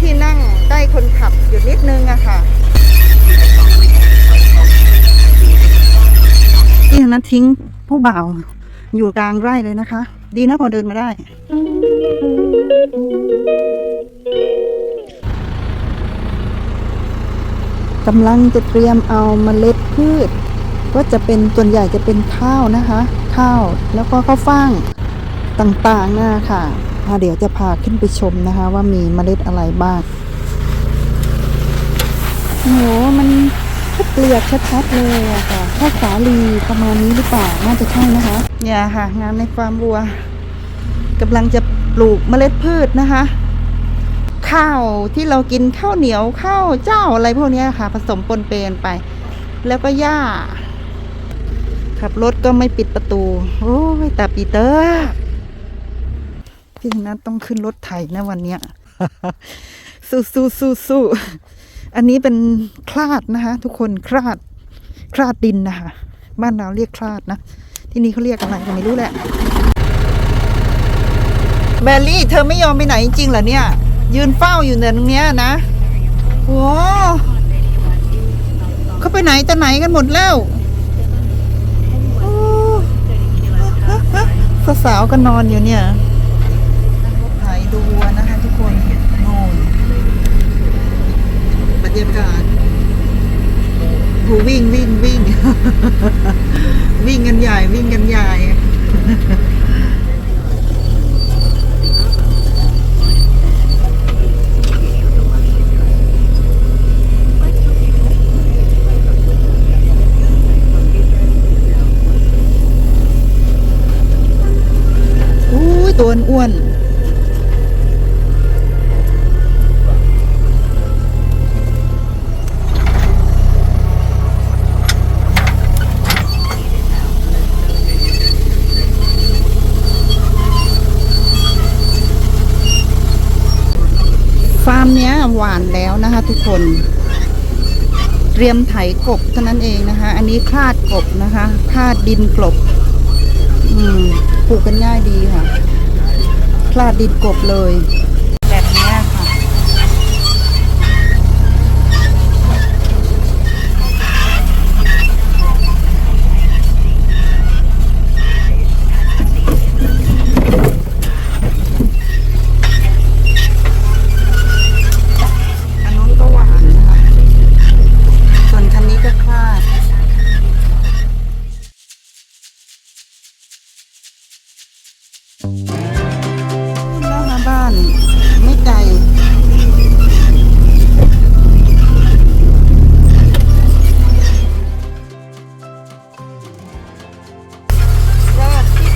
ที่นั่งใกล้คนขับอยู่นิดนึงอะค่ะที่นั้นทิ้งผู้บ่าวอยู่กลางไร่เลยนะคะ ดีนะพอเดินมาได้ กำลังจะเตรียมเอาเมล็ดพืช ก็จะเป็นส่วนใหญ่จะเป็นข้าวนะคะ ข้าวแล้วก็ข้าวฟ่างต่างๆนะค่ะ เดี๋ยวจะพาขึ้นไปชมนะคะ ว่ามีเมล็ดอะไรบ้างโหมันเกลียดชัดๆเลยอะค่ะข้าวสาลีประมาณนี้หรือเปล่าน่าจะใช่นะคะเนี่ยค่ะงานในฟาร์มวัวกำลังจะปลูกเมล็ดพืชนะคะ ข้าวที่เรากินข้าวเหนียวข้าวเจ้าอะไรพวกนี้ค่ะ ผสมปนเปนไป แล้วก็หญ้าขับรถก็ไม่ปิดประตู โอ้ยตาปีเตอร์ พี่นัทต้องขึ้นรถไถนะวันเนี้ยสู้สู้สู้สู้อันนี้เป็นคลาดนะคะ ทุกคนคลาดคลาดดินนะคะบ้านเราเรียกคลาดนะ ที่นี่เขาเรียกอะไรก็ไม่รู้แหละแบลลี่ เธอไม่ยอมไปไหนจริงๆเหรอเนี่ย ยืนเฝ้าอยู่เนี่ยตรงเนี้ยนะโอ้เขาไปไหนแต่ไหนกันหมดแล้วสาวๆก็นอนอยู่เนี่ยถ่ายดูวัวนะคะทุกคนโน่น บรรยากาศโหวิ่งวิ่งวิ่ง วิ่งกันใหญ่วิ่งกันใหญ่ หวานแล้วนะคะ ทุกคน เตรียมไถกบเท่านั้นเองนะคะ อันนี้คลาดกบนะคะคลาดดินกลบ อืมปลูกกันง่ายดีค่ะ คลาดดินกบเลย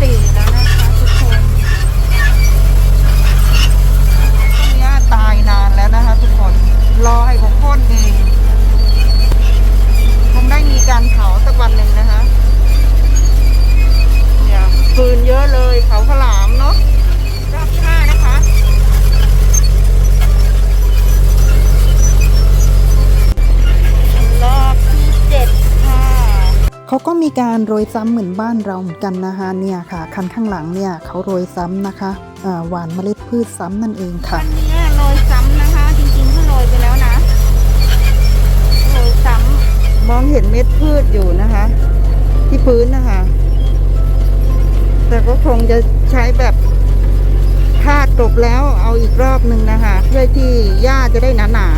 สี่แล้วนะคะทุกคนต้นนี้ตายนานแล้วนะคะทุกคน รอให้ผมพ่นเองคงได้มีการเผาสักวันหนึ่งนะคะ เนี่ยฟืนเยอะเลยเผาขลามเนาะ ก็มีการโรยซ้ำเหมือนบ้านเราเหมือนกันนะคะเนี่ยค่ะคันข้างหลังเนี่ยเขาโรยซ้ำนะคะหวานเมล็ดพืชซ้ำนั่นเองค่ะอันนี้โรยซ้ำนะคะ จริงๆก็โรยไปแล้วนะโรยซ้ำมองเห็นเม็ดพืชอยู่นะคะ ที่พื้นนะคะ แต่ก็คงจะใช้แบบคาดกลบแล้วเอาอีกรอบหนึ่งนะคะ เพื่อที่หญ้าจะได้หนา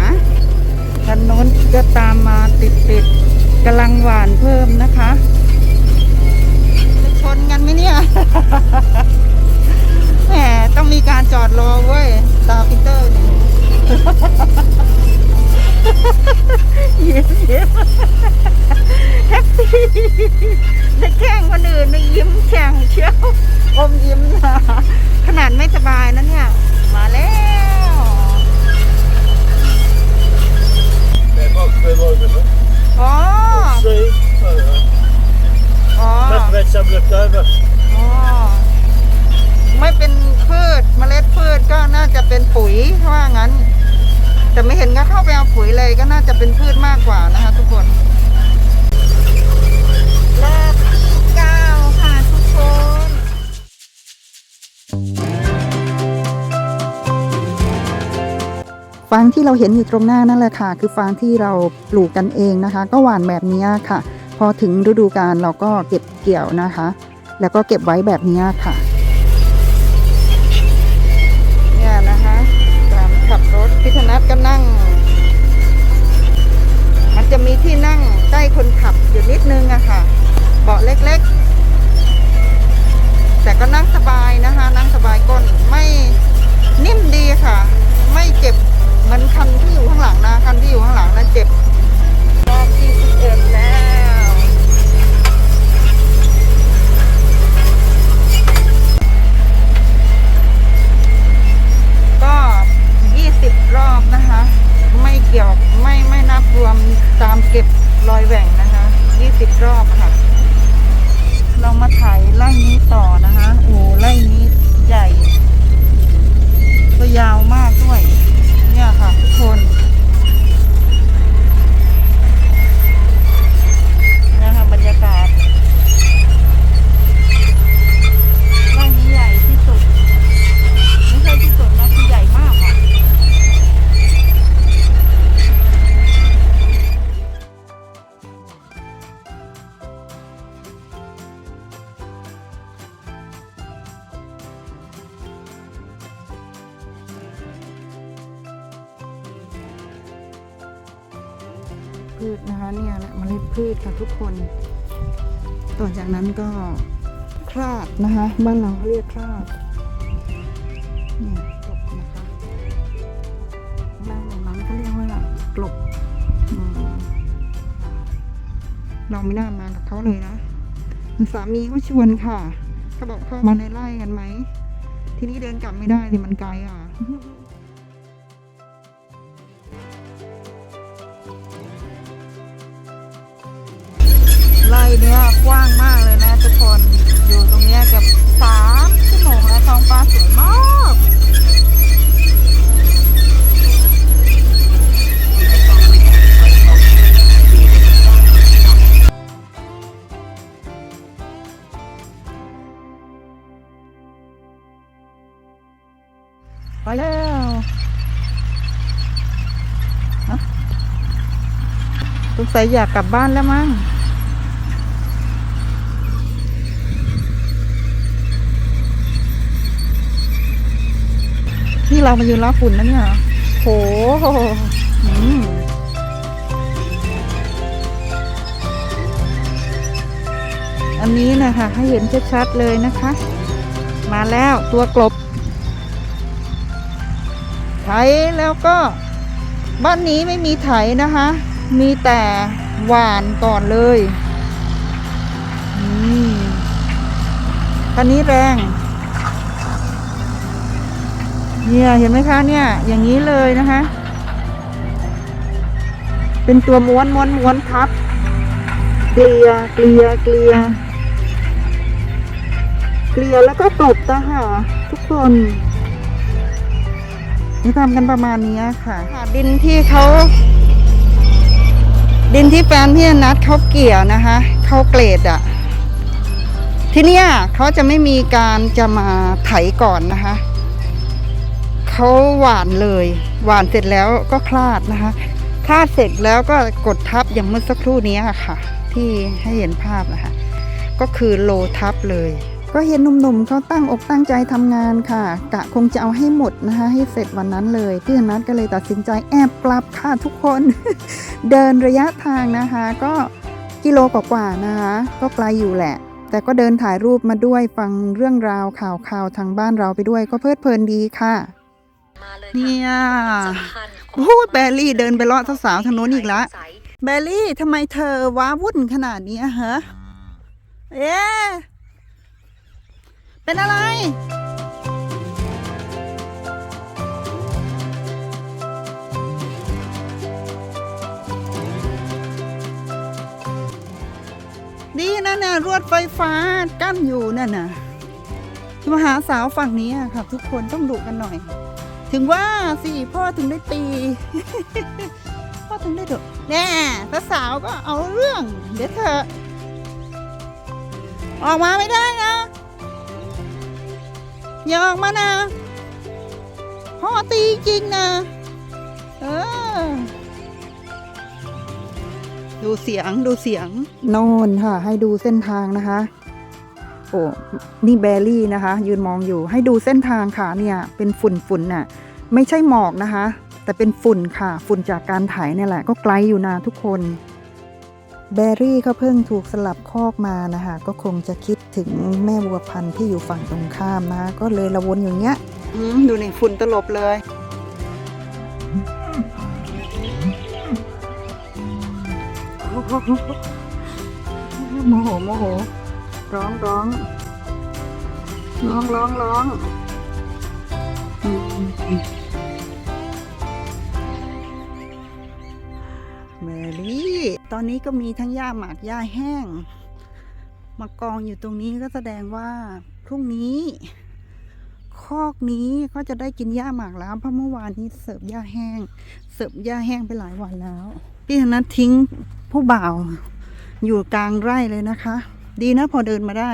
ๆคันโน้นจะตามมาติดๆ กำลังหวานเพิ่มนะคะจะชนกันไหมเนี่ย แหมต้องมีการจอดรอเว้ย ตาปีเตอร์เนี่ยยิ้มยิ้มแฮปปี้ได้แกล้งคนอื่นได้ยิ้มแฉ่งเชียวอมยิ้มนะ แต่ไม่เห็นก็เข้าไปเอาปุ๋ยเลยก็น่าจะเป็นพืชมากกว่านะคะ ทุกคนรอบที่เก้าค่ะทุกคนฟฟางที่เราเห็นอยู่ตรงหน้านั่นแหละค่ะ คือฟางที่เราปลูกกันเองนะคะ ก็หว่านแบบนี้ค่ะ พอถึงฤดูกาลเราก็เก็บเกี่ยวนะคะ แล้วก็เก็บไว้แบบนี้ค่ะ ทุกคนต่อจากนั้นก็คลาดนะคะบ้านเราเขาเรียกคลาดเนี่ยกลบนะคะด้านตรงนั้นก็เรียกว่ากลบเราไม่น่ามากับเขาเลยนะสามีก็ชวนค่ะเขาบอกเข้ามาในไร่กันไหม ทีนี้เดินกลับไม่ได้สิมันไกลอะ เนี้ยกว้างมากเลยนะทุกคนอยู่ตรงเนี้ยกับสามชั่วโมงแล้วท้องฟ้าสวยมากไปแล้วฮะสงสัยอยากกลับบ้านแล้วมั้ง เรามายืนรับฝุ่นนะเนี่ยโหอันนี้นะคะให้เห็นชัดๆเลยนะคะ มาแล้วตัวกลบไถแล้วก็บ้านนี้ไม่มีไถนะคะ มีแต่หวานก่อนเลยนี่คันนี้แรง เนี่ยเห็นไหมคะเนี่ยอย่างนี้เลยนะคะ เป็นตัวม้วนม้วนม้วนทับ เกลียเกลียเกลียเกลียแล้วก็ตบตะค่ะทุกคนนี่ทำกันประมาณนี้ค่ะ ดินที่เขาดินที่แฟนพี่นัดเขาเกี่ยวนะคะเขาเกรดอะทีเนี้เขาจะไม่มีการจะมาไถก่อนนะคะ เขาหวานเลย หวานเสร็จแล้วก็คลาดนะคะคลาดเสร็จแล้วก็กดทับอย่างเมื่อสักครู่นี้ค่ะ ที่ให้เห็นภาพนะคะก็คือโลทับเลย ก็เห็นหนุ่มๆเขาตั้งอกตั้งใจทำงานค่ะ กะคงจะเอาให้หมดนะคะให้เสร็จวันนั้นเลยพี่นัทก็เลยตัดสินใจแอบกลับค่ะทุกคน เดินระยะทางนะคะ ก็กิโลกว่าๆนะคะ ก็ไกลอยู่แหละแต่ก็เดินถ่ายรูปมาด้วยฟังเรื่องราวข่าวๆทางบ้านเราไปด้วยก็เพลิดเพลินดีค่ะ มาเลยเนี่ค่ะยสำคัญโอ้ยแบลลี่เดินไปเลาะสาวๆทางโน้นอีกละ ใสแบลลี่ทำไมเธอว้าวุ่นขนาดนี้อะฮะ เอ๊ะเป็นอะไร ดีนะเนี่ยรวดไฟฟ้ากั้นอยู่นั่นน่ะมาหาสาวฝั่งนี้อะค่ะ ทุกคนต้องดุกันหน่อย ถึงว่าสิพ่อถึงได้ตี พ่อถึงได้ดกแน่สาวก็เอาเรื่อง เดี๋ยวเธอ ออกมาไม่ได้นะอย่าออกมานะ พ่อตีจริงนะ เออ ดูเสียงดูเสียงน่นค่ะ ให้ดูเส้นทางนะคะ โอ้นี่แบรี่นะคะ ยืนมองอยู่ให้ดูเส้นทางค่ะเนี่ยเป็นฝุ่นฝุ่นน่ะไม่ใช่หมอกนะคะ แต่เป็นฝุ่นค่ะ ฝุ่นจากการไถเนี่ยแหละ ก็ไกลอยู่นะทุกคนแบรี่เขาเพิ่งถูกสลับคอกมานะคะก็คงจะคิดถึงแม่วัวพันธุ์ที่อยู่ฝั่งตรงข้ามนะก็เลยระวนอย่างเงี้ยอืมดูนี่ฝุ่นตลบเลยโมโหโมโห ร้องร้องร้องร้องร้องอืมเมลี่ ตอนนี้ก็มีทั้งหญ้าหมากหญ้าแห้ง มากองอยู่ตรงนี้ก็แสดงว่าพรุ่งนี้คอกนี้ก็จะได้กินหญ้าหมากแล้วเพราะเมื่อวานนี้เสิร์ฟหญ้าแห้ง เสิร์ฟหญ้าแห้งไปหลายวันแล้ว พี่ธนัททิ้งผู้บ่าวอยู่กลางไร่เลยนะคะ ดีนะพอเดินมาได้